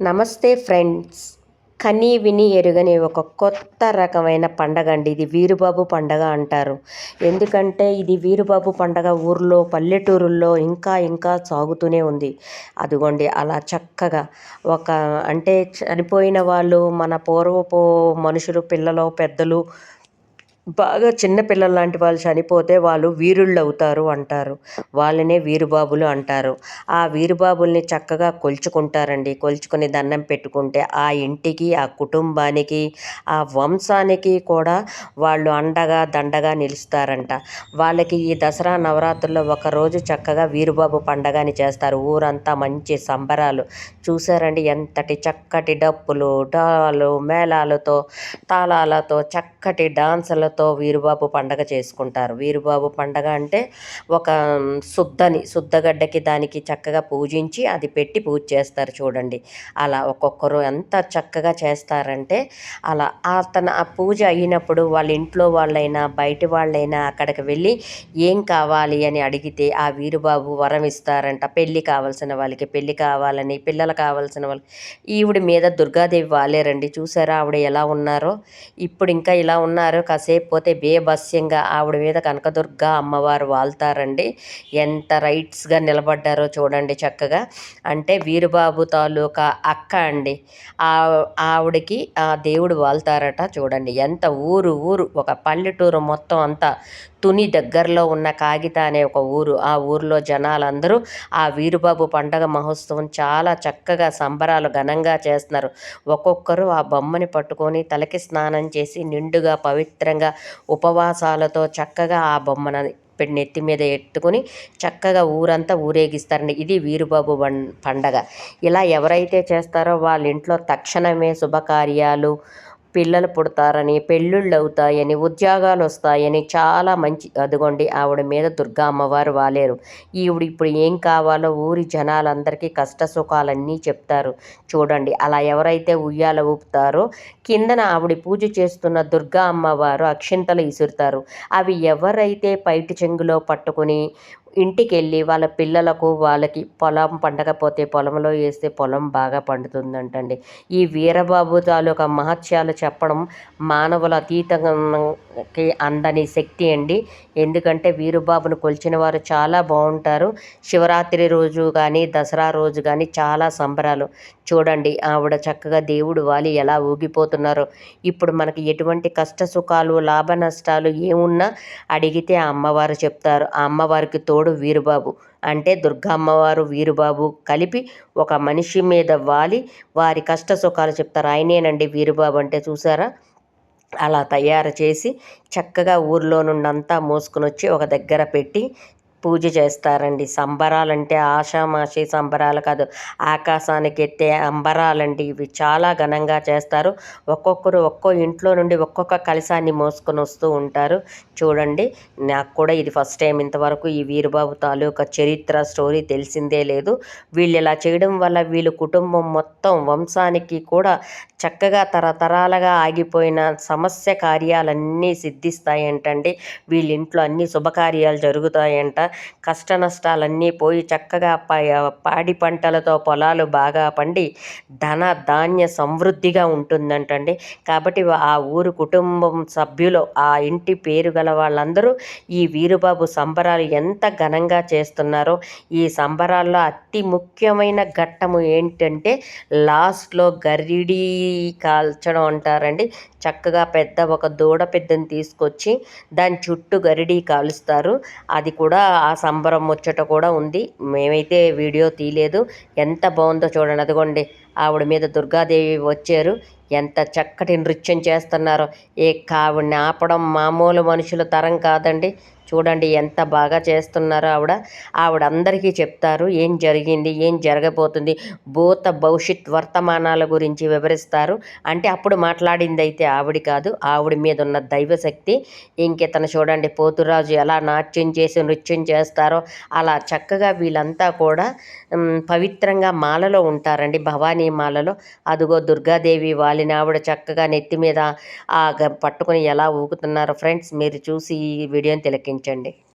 నమస్తే ఫ్రెండ్స్. కనీ విని ఎరుగని ఒక కొత్త రకమైన పండగ అండి. ఇది వీరుబాబు పండగ అంటారు. ఎందుకంటే ఇది వీరుబాబు పండగ ఊర్లో పల్లెటూరుల్లో ఇంకా ఇంకా సాగుతూనే ఉంది. అదిగోండి అలా చక్కగా ఒక అంటే చనిపోయిన వాళ్ళు మన పూర్వపు మనుషులు పిల్లలు పెద్దలు బాగా చిన్నపిల్లలు లాంటి వాళ్ళు చనిపోతే వాళ్ళు వీరుళ్ళు అవుతారు అంటారు. వాళ్ళనే వీరుబాబులు అంటారు. ఆ వీరుబాబుల్ని చక్కగా కొలుచుకుంటారండి. కొలుచుకుని దండం పెట్టుకుంటే ఆ ఇంటికి ఆ కుటుంబానికి ఆ వంశానికి కూడా వాళ్ళు అండగా దండగా నిలుస్తారంట. వాళ్ళకి ఈ దసరా నవరాత్రుల్లో ఒకరోజు చక్కగా వీరుబాబు పండగని చేస్తారు. ఊరంతా మంచి సంబరాలు. చూసారండి ఎంతటి చక్కటి డప్పులు డాలు మేళాలతో తాళాలతో చక్కటి డాన్సులతో పూలతో వీరుబాబు పండగ చేసుకుంటారు. వీరుబాబు పండగ అంటే ఒక శుద్ధని శుద్ధగడ్డకి దానికి చక్కగా పూజించి అది పెట్టి పూజ చేస్తారు చూడండి. అలా ఒక్కొక్కరు ఎంత చక్కగా చేస్తారంటే అలా అతను ఆ పూజ అయినప్పుడు వాళ్ళ ఇంట్లో వాళ్ళైనా బయట వాళ్ళైనా అక్కడికి వెళ్ళి ఏం కావాలి అని అడిగితే ఆ వీరుబాబు వరం ఇస్తారంట. పెళ్ళి కావాల్సిన వాళ్ళకి పెళ్ళి కావాలని పిల్లలు కావాల్సిన వాళ్ళు ఈవిడ మీద దుర్గాదేవి వాలేరండి. చూసారా ఆవిడ ఎలా ఉన్నారో? ఇప్పుడు ఇంకా ఇలా ఉన్నారు కాసేపు లేకపోతే బేభస్యంగా ఆవిడ మీద కనకదుర్గ అమ్మవారు వాళ్తారండి. ఎంత రైట్స్గా నిలబడ్డారో చూడండి చక్కగా. అంటే వీరుబాబు తాలూకా అక్క అండి. ఆవిడకి ఆ దేవుడు వాళ్తారట చూడండి. ఎంత ఊరు ఊరు ఒక పల్లెటూరు మొత్తం అంతా తుని దగ్గరలో ఉన్న కాగిత అనే ఒక ఊరు. ఆ ఊరిలో జనాలందరూ ఆ వీరుబాబు పండగ మహోత్సవం చాలా చక్కగా సంబరాలు ఘనంగా చేస్తున్నారు. ఒక్కొక్కరు ఆ బొమ్మని పట్టుకొని తలకి స్నానం చేసి నిండుగా పవిత్రంగా ఉపవాసాలతో చక్కగా ఆ బొమ్మను నెత్తి మీద ఎత్తుకొని చక్కగా ఊరంతా ఊరేగిస్తారండి. ఇది వీరుబాబు పండగ. ఇలా ఎవరైతే చేస్తారో వాళ్ళ ఇంట్లో తక్షణమే శుభకార్యాలు పిల్లలు పుడతారని పెళ్ళిళ్ళు అవుతాయని ఉద్యోగాలు వస్తాయని చాలా మంచి అదిగోండి ఆవిడ మీద దుర్గా అమ్మవారు వాలేరు. ఈవిడ ఇప్పుడు ఏం కావాలో ఊరి జనాలందరికీ కష్ట సుఖాలన్నీ చెప్తారు. చూడండి అలా ఎవరైతే ఉయ్యాల ఊపుతారో కిందన ఆవిడ పూజ చేస్తున్న దుర్గా అమ్మవారు అక్షింతలు ఇసురుతారు. అవి ఎవరైతే పైటి చెంగులో పట్టుకుని ఇంటికి వెళ్ళి వాళ్ళ పిల్లలకు వాళ్ళకి పొలం పండకపోతే పొలంలో వేస్తే పొలం బాగా పండుతుందంటండి. ఈ వీరబాబు తాలూకా మహత్యాలు చెప్పడం మానవుల అతీతంకి అందని శక్తి అండి. ఎందుకంటే వీరుబాబును కొలిచిన వారు చాలా బాగుంటారు. శివరాత్రి రోజు కానీ దసరా రోజు కానీ చాలా సంబరాలు. చూడండి ఆవిడ చక్కగా దేవుడు వాలి ఎలా ఊగిపోతున్నారో. ఇప్పుడు మనకి ఎటువంటి కష్ట సుఖాలు లాభ నష్టాలు ఏమున్నా అడిగితే ఆ అమ్మవారు చెప్తారు. ఆ అమ్మవారికి తోడు వీరుబాబు. అంటే దుర్గా అమ్మవారు వీరుబాబు కలిపి ఒక మనిషి మీద వాలి వారి కష్ట సుఖాలు చెప్తారు. ఆయనేనండి వీరుబాబు అంటే చూసారా? అలా తయారు చేసి చక్కగా ఊర్లో నుండి అంతా మోసుకొని వచ్చి ఒక దగ్గర పెట్టి పూజ చేస్తారండి. సంబరాలంటే ఆషామాషి సంబరాలు కాదు. ఆకాశానికి ఎత్తే అంబరాలండి. ఇవి చాలా ఘనంగా చేస్తారు. ఒక్కొక్కరు ఒక్కో ఇంట్లో నుండి ఒక్కొక్క కలశాన్ని మోసుకొని వస్తూ ఉంటారు. చూడండి నాకు కూడా ఇది ఫస్ట్ టైం. ఇంతవరకు ఈ వీరబాబు తాలూకా చరిత్ర స్టోరీ తెలిసిందే లేదు. వీళ్ళు ఇలా చేయడం వల్ల వీళ్ళు కుటుంబం మొత్తం వంశానికి కూడా చక్కగా తరతరాలుగా ఆగిపోయిన సమస్య కార్యాలన్నీ సిద్ధిస్తాయంటండి. వీళ్ళ ఇంట్లో అన్ని శుభకార్యాలు జరుగుతాయంట. కష్ట నష్టాలన్నీ పోయి చక్కగా పాడి పంటలతో పొలాలు బాగా పండి ధన ధాన్య సమృద్ధిగా ఉంటుందంటండి. కాబట్టి ఆ ఊరు కుటుంబం సభ్యులు ఆ ఇంటి పేరు గల వాళ్ళందరూ ఈ వీరుబాబు సంబరాలు ఎంత ఘనంగా చేస్తున్నారో ఈ సంబరాల్లో అతి ముఖ్యమైన ఘట్టము ఏంటంటే లాస్ట్లో గరిడీ కాల్చడం అంటారండి. చక్కగా పెద్ద ఒక దూడ పెద్దని తీసుకొచ్చి దాని చుట్టూ గరిడి కాలుస్తారు. అది కూడా ఆ సంబరం ముచ్చట కూడా ఉంది. మేమైతే వీడియో తీయలేదు. ఎంత బాగుందో చూడండి. అదిగోండి ఆవిడ మీద దుర్గాదేవి వచ్చారు. ఎంత చక్కటి నృత్యం చేస్తున్నారో. ఏ కావిడిని ఆపడం మామూలు మనుషుల తరం కాదండి. చూడండి ఎంత బాగా చేస్తున్నారో ఆవిడ. ఆవిడ అందరికీ చెప్తారు ఏం జరిగింది ఏం జరగబోతుంది భూత భవిష్యత్ వర్తమానాల గురించి వివరిస్తారు. అంటే అప్పుడు మాట్లాడింది అయితే ఆవిడ కాదు ఆవిడ మీద ఉన్న దైవశక్తి. ఇంకెతను చూడండి పోతురాజు ఎలా నాట్యం చేసి నృత్యం చేస్తారో అలా చక్కగా వీళ్ళంతా కూడా పవిత్రంగా మాలలో ఉంటారండి భవానీ మాలలో. అదిగో దుర్గాదేవి వాలిన ఆవిడ చక్కగా నెత్తి మీద పట్టుకొని ఎలా ఊగుతున్నారో ఫ్రెండ్స్ మీరు చూసి ఈ వీడియోని తిలకించండి. గమనించండి